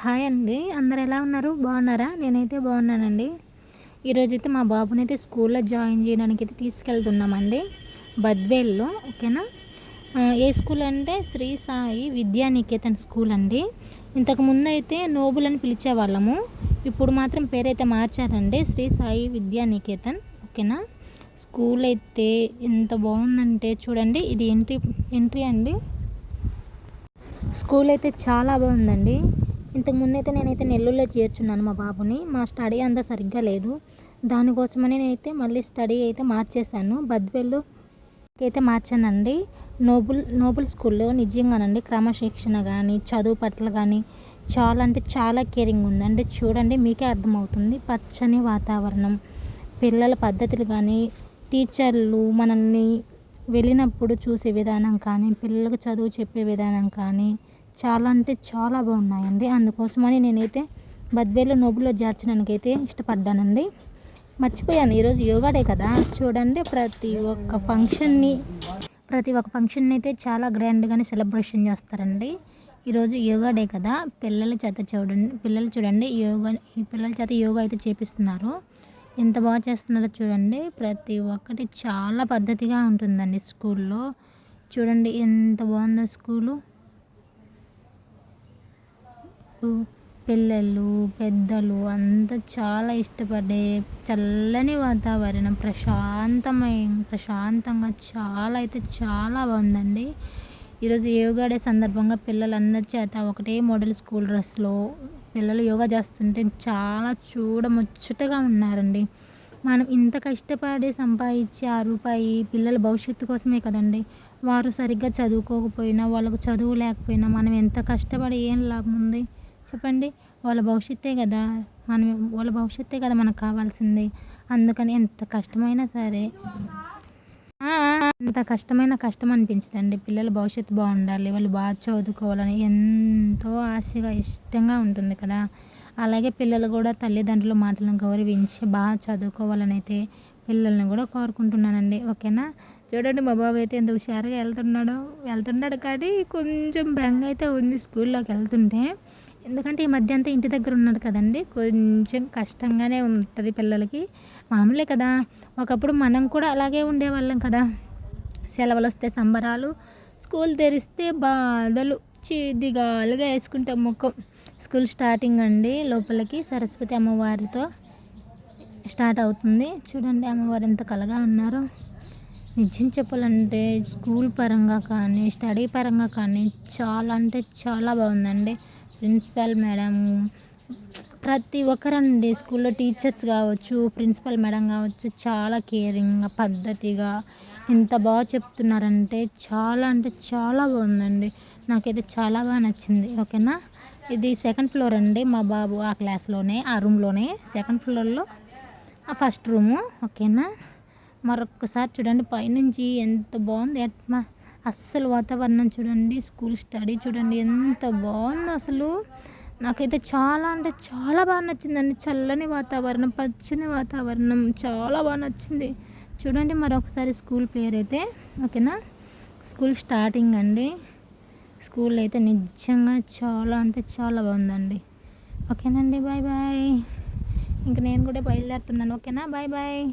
Hi అండి. అందరు ఎలా ఉన్నారు? బాగున్నారా? నేనైతే బాగున్నానండి. ఈరోజైతే మా బాబునైతే స్కూల్లో జాయిన్ చేయడానికి అయితే తీసుకెళ్తున్నామండి. బద్వేల్లో ఓకేనా? ఏ స్కూల్ అంటే శ్రీ సాయి విద్యానికేతన్ స్కూల్ అండి. ఇంతకు అయితే నోబుల్ అని పిలిచేవాళ్ళము. ఇప్పుడు మాత్రం పేరైతే మార్చారండి. శ్రీ సాయి విద్యానికేతన్ ఓకేనా? స్కూల్ అయితే ఎంత బాగుందంటే చూడండి ఇది ఎంట్రీ ఎంట్రీ అండి. స్కూల్ అయితే చాలా బాగుందండి. ఇంతకుముందైతే అయితే నేనైతే నెల్లూరులో చేర్చున్నాను మా బాబుని. మా స్టడీ అంతా సరిగ్గా లేదు. దానికోసమని నేనైతే మళ్ళీ స్టడీ అయితే మార్చేశాను. బద్వెల్లో అయితే మార్చానండి. నోబుల్ నోబుల్ స్కూల్లో నిజంగానండి క్రమశిక్షణ కానీ చదువు పట్ల కానీ చాలా అంటే చాలా కేరింగ్ ఉందండి. చూడండి మీకే అర్థమవుతుంది. పచ్చని వాతావరణం పిల్లల పద్ధతులు కానీ టీచర్లు మనల్ని వెళ్ళినప్పుడు చూసే విధానం కానీ పిల్లలకు చదువు చెప్పే విధానం కానీ చాలా అంటే చాలా బాగున్నాయండి. అందుకోసమని నేనైతే బద్వేలు నోబుల్లో జార్చడానికైతే ఇష్టపడ్డానండి. మర్చిపోయాను ఈరోజు యోగా డే కదా. చూడండి ప్రతి ఒక్క ఫంక్షన్ని ప్రతి ఒక్క ఫంక్షన్ అయితే చాలా గ్రాండ్గానే సెలబ్రేషన్ చేస్తారండి. ఈరోజు యోగా డే కదా. పిల్లల చేత చూడండి పిల్లలు చూడండి యోగా ఈ పిల్లల చేత యోగా అయితే చేపిస్తున్నారు. ఎంత బాగా చేస్తున్నారో చూడండి. ప్రతి ఒక్కటి చాలా పద్ధతిగా ఉంటుందండి స్కూల్లో. చూడండి ఎంత బాగుందో స్కూలు. పిల్లలు పెద్దలు అంతా చాలా ఇష్టపడే చల్లని వాతావరణం ప్రశాంతమైన ప్రశాంతంగా చాలా అయితే చాలా బాగుందండి. ఈరోజు యోగా డే సందర్భంగా పిల్లలందరి చేత ఒకటే మోడల్ స్కూల్ డ్రెస్లో పిల్లలు యోగా చేస్తుంటే చాలా చూడముచ్చటగా ఉన్నారండి. మనం ఇంత కష్టపడి సంపాదించే ఆ రూపాయి పిల్లల భవిష్యత్తు కోసమే కదండి. వారు సరిగ్గా చదువుకోకపోయినా వాళ్ళకు చదువు లేకపోయినా మనం ఎంత కష్టపడి ఏం లాభం ఉంది? చెప్పండి. వాళ్ళ భవిష్యత్తే కదా. మనం వాళ్ళ భవిష్యత్తే కదా మనకు కావాల్సింది. అందుకని ఎంత కష్టమైనా సరే ఎంత కష్టమైన కష్టం అనిపించదండి. పిల్లల భవిష్యత్తు బాగుండాలి. వాళ్ళు బాగా చదువుకోవాలని ఎంతో ఆశగా ఇష్టంగా ఉంటుంది కదా. అలాగే పిల్లలు కూడా తల్లిదండ్రుల మాటలను గౌరవించి బాగా చదువుకోవాలని అయితే పిల్లల్ని కూడా కోరుకుంటున్నానండి. ఓకేనా? చూడండి మా బాబు అయితే ఎంత హుషారుగా వెళ్తున్నాడు. వెళ్తున్నాడు కానీ కొంచెం బెంగ అయితే ఉంది స్కూల్లోకి వెళ్తుంటే. ఎందుకంటే ఈ మధ్య అంతా ఇంటి దగ్గర ఉన్నాడు కదండి. కొంచెం కష్టంగానే ఉంటుంది పిల్లలకి. మామూలే కదా. ఒకప్పుడు మనం కూడా అలాగే ఉండేవాళ్ళం కదా. సెలవులు వస్తే సంబరాలు స్కూల్ తెరిస్తే బాధలు చిదిగాలుగా వేసుకుంటాం ముఖం. స్కూల్ స్టార్టింగ్ అండి. లోపలికి సరస్వతి అమ్మవారితో స్టార్ట్ అవుతుంది. చూడండి అమ్మవారు ఎంత కలగా ఉన్నారో. నిజం చెప్పాలంటే స్కూల్ పరంగా కానీ స్టడీ పరంగా కానీ చాలా అంటే చాలా బాగుందండి. ప్రిన్సిపల్ మేడం ప్రతి ఒక్కరండి. స్కూల్లో టీచర్స్ కావచ్చు ప్రిన్సిపల్ మేడం కావచ్చు చాలా కేరింగ్గా పద్ధతిగా ఎంత బాగా చెప్తున్నారంటే చాలా అంటే చాలా బాగుందండి. నాకైతే చాలా బాగా నచ్చింది. ఓకేనా? ఇది సెకండ్ ఫ్లోర్ అండి. మా బాబు ఆ క్లాస్లోనే ఆ రూమ్లోనే సెకండ్ ఫ్లోర్లో ఆ ఫస్ట్ రూము. ఓకేనా? మరొకసారి చూడండి. పైనుంచి ఎంత బాగుంది. అట్మా అస్సలు వాతావరణం చూడండి స్కూల్ స్టడీ చూడండి ఎంత బాగుందో అసలు. నాకైతే చాలా అంటే చాలా బాగా నచ్చిందండి. చల్లని వాతావరణం పచ్చని వాతావరణం చాలా బాగా నచ్చింది. చూడండి మరొకసారి స్కూల్ పేరు అయితే ఓకేనా? స్కూల్ స్టార్టింగ్ అండి. స్కూల్ అయితే నిజంగా చాలా అంటే చాలా బాగుందండి. ఓకేనండి బాయ్ బాయ్. ఇంక నేను కూడా బయలుదేరుతున్నాను ఓకేనా? Bye bye.